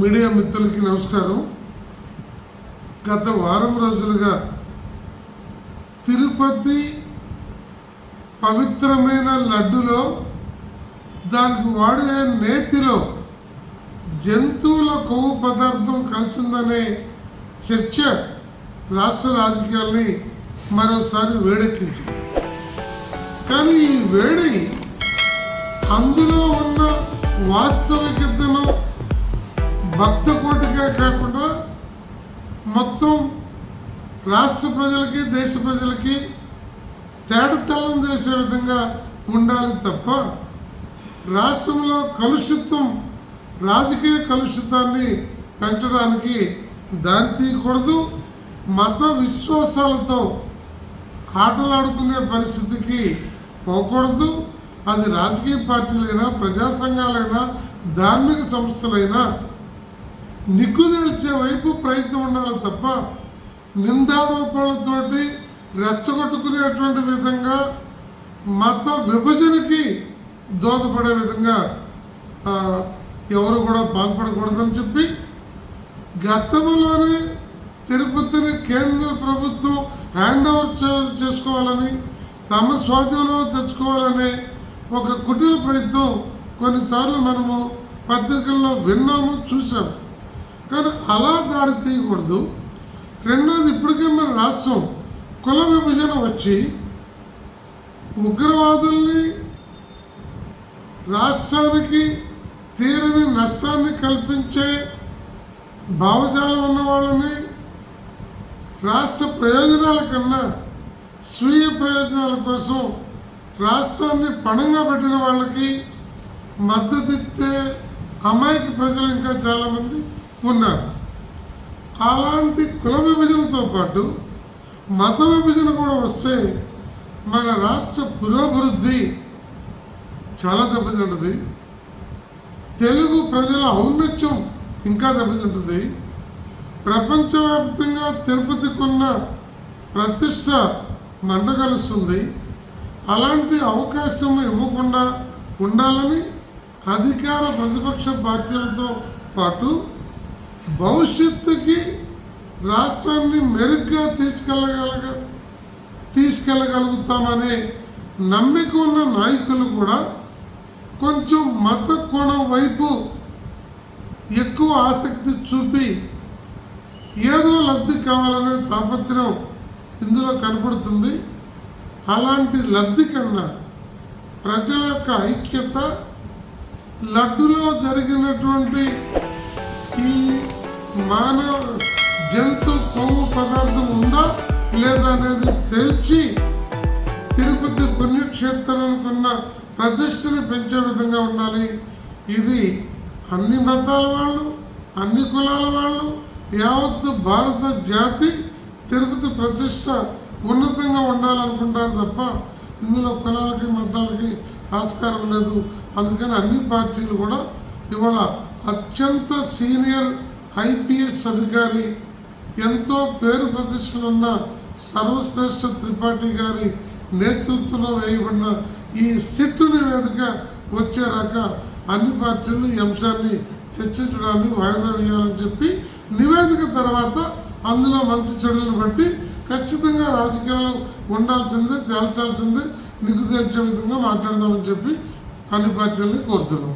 Media మిత్రులకి నమస్కారం. గత వారం రోజులుగా తిరుపతి పవిత్రమైన లడ్డులో దానికి వాడే నేతిలో జంతువుల కొవ్వు పదార్థం కలిసిందనే చర్చ రాష్ట్ర రాజకీయాల్ని మరోసారి వేడెక్కించింది. కానీ ఈ వేడి అందులో ఉన్న వాస్తవికతను భక్త కోటిగా కాకుండా మొత్తం రాష్ట్ర ప్రజలకి దేశ ప్రజలకి తేడతలం చేసే విధంగా ఉండాలి తప్ప రాష్ట్రంలో కలుషితం రాజకీయ కలుషితాన్ని పెంచడానికి దారి తీయకూడదు. మత విశ్వాసాలతో ఆటలాడుకునే పరిస్థితికి పోకూడదు. అది రాజకీయ పార్టీలైనా ప్రజా సంఘాలైనా ధార్మిక సంస్థలైనా నిగ్గుదేల్చే వైపు ప్రయత్నం ఉండాలి తప్ప నిందారూపాలతోటి రెచ్చగొట్టుకునేటువంటి విధంగా మత విభజనకి దోహదపడే విధంగా ఎవరు కూడా పాల్పడకూడదని చెప్పి గతంలోనే తిరుపతిని కేంద్ర ప్రభుత్వం హ్యాండ్ ఓవర్ చేసుకోవాలని తమ స్వాధీనంలో తెచ్చుకోవాలనే ఒక కుటీర ప్రయత్నం కొన్నిసార్లు మనము పత్రికల్లో విన్నాము చూసాము కానీ అలా దారి తీయకూడదు. రెండోది ఇప్పటికే మన రాష్ట్రం కుల విభజన వచ్చి ఉగ్రవాదుల్ని రాష్ట్రానికి తీరని నష్టాన్ని కల్పించే భావజాలం ఉన్న వాళ్ళని రాష్ట్ర ప్రయోజనాల కన్నా స్వీయ ప్రయోజనాల కోసం రాష్ట్రాన్ని పణంగా పెట్టిన వాళ్ళకి మద్దతిచ్చే అమాయక ప్రజలు ఇంకా చాలామంది ఉన్నారు. అలాంటి కుల విభజనతో పాటు మత విభజన కూడా వస్తే మన రాష్ట్ర పురోభివృద్ధి చాలా దెబ్బతింటుంది. తెలుగు ప్రజల ఔన్నత్యం ఇంకా దెబ్బతింటుంది. ప్రపంచవ్యాప్తంగా తిరుపతికున్న ప్రతిష్ట మండగలుస్తుంది అలాంటి అవకాశం ఇవ్వకుండా ఉండాలని అధికార ప్రతిపక్ష పార్టీలతో పాటు భవిష్యత్తుకి రాష్ట్రాన్ని మెరుగ్గా తీసుకెళ్ళగలగ తీసుకెళ్ళగలుగుతామనే నమ్మిక ఉన్న నాయకులు కూడా కొంచెం మత కోణం వైపు ఎక్కువ ఆసక్తి చూపి ఏదో లబ్ధి కావాలనే తాపత్రయం ఇందులో కనపడుతుంది. అలాంటి లబ్ధి కన్నా ప్రజల యొక్క ఐక్యత లడ్డులో జరిగినటువంటి ఈ మానవ జంతు కొవ్వు పదార్థం ఉందా లేదా అనేది తెలిసి తిరుపతి పుణ్యక్షేత్రానికి ఉన్న ప్రతిష్టని పెంచే విధంగా ఉండాలి. ఇది అన్ని మతాల వాళ్ళు అన్ని కులాల వాళ్ళు యావత్తు భారత జాతి తిరుపతి ప్రతిష్ట ఉన్నతంగా ఉండాలనుకుంటారు తప్ప ఇందులో కులాలకి మతాలకి ఆస్కారం లేదు. అందుకని అన్ని పార్టీలు కూడా ఇవాళ అత్యంత సీనియర్ ఐపీఎస్ అధికారి ఎంతో పేరు ప్రతిష్టలున్న సర్వశ్రేష్ఠ త్రిపాఠి గారి నేతృత్వంలో వేయబడిన ఈ సిట్టు నివేదిక వచ్చేరాక అన్ని పార్టీలు ఈ అంశాన్ని చర్చించడాన్ని వాయిదా వేయాలని చెప్పి నివేదిక తర్వాత అందులో మంచి చెడులను బట్టి ఖచ్చితంగా రాజకీయాలు ఉండాల్సిందే తేల్చాల్సిందే నిగ్గు తేల్చే విధంగా మాట్లాడదామని చెప్పి అన్ని పార్టీలని కోరుతున్నాం.